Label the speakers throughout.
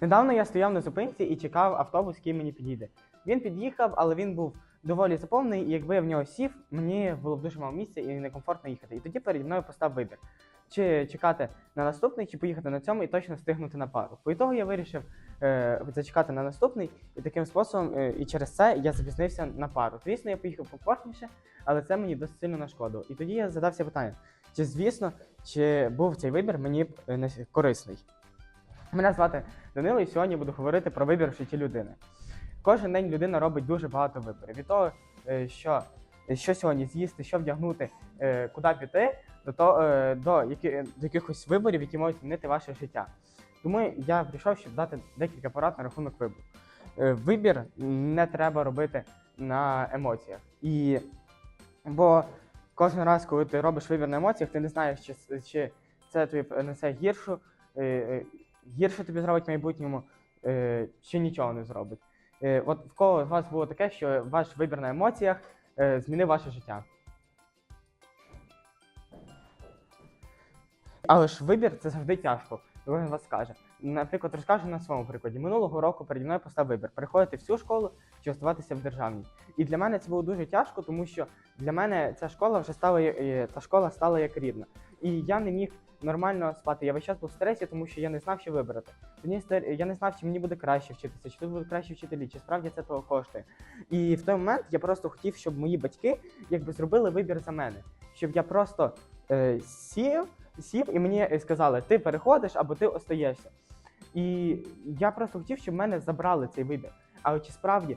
Speaker 1: Недавно я стояв на зупинці і чекав автобус, який мені підійде. Він під'їхав, але він був доволі заповнений, і якби я в нього сів, мені було б дуже мало місця і некомфортно їхати. І тоді переді мною постав вибір. Чи чекати на наступний, чи поїхати на цьому і точно встигнути на пару. По ітогу я вирішив е, зачекати на наступний, і таким способом, е, і через це я запізнився на пару. Звісно, я поїхав комфортніше, але це мені досить сильно нашкодило. І тоді я задався питанням, чи звісно, чи був цей вибір мені е, корисний. Мене звати Данило, і сьогодні буду говорити про вибір в житті людини. Кожен день людина робить дуже багато виборів. Від того, е, що, що сьогодні з'їсти, що вдягнути, е, куди піти, до, того, е, до, які, до якихось виборів, які можуть змінити ваше життя. Тому я прийшов, щоб дати декілька порад на рахунок вибору. Е, Вибір не треба робити на емоціях. І, бо кожен раз, коли ти робиш вибір на емоціях, ти не знаєш, чи, чи це тобі принесе гіршу, е, е, гірше тобі зробить в майбутньому, е, чи нічого не зробить. Е, От в кого з вас було таке, що ваш вибір на емоціях е, змінив ваше життя? Але ж вибір це завжди тяжко. З вас скаже. Наприклад, розкажу на своєму прикладі. Минулого року переді мною постав вибір: переходити в цю школу чи оставатися в державній. І для мене це було дуже тяжко, тому що для мене ця школа вже стала е, та школа стала як рідна. І я не міг нормально спати. Я весь час був в стресі, тому що я не знав, що вибрати. Мені я не знав, чи мені буде краще вчитися, чи тут будуть кращі вчителі, чи справді це того коштує. І в той момент я просто хотів, щоб мої батьки якби зробили вибір за мене, щоб я просто е, сів, сів і мені сказали, ти переходиш або ти остаєшся. І я просто хотів, щоб мене забрали цей вибір. Але чи справді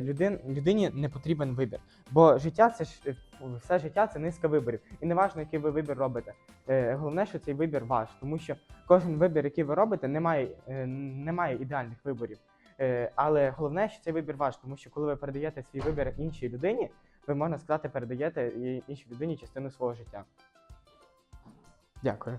Speaker 1: людин, людині не потрібен вибір? Бо життя це ж е, все життя це низка виборів. І не важливо, який ви вибір робите. Е, головне, що цей вибір ваш, тому що кожен вибір, який ви робите, немає, е, немає ідеальних виборів. Е, але головне, що цей вибір ваш, тому що коли ви передаєте свій вибір іншій людині, ви можна сказати, передаєте іншій людині частину свого життя. Дякую.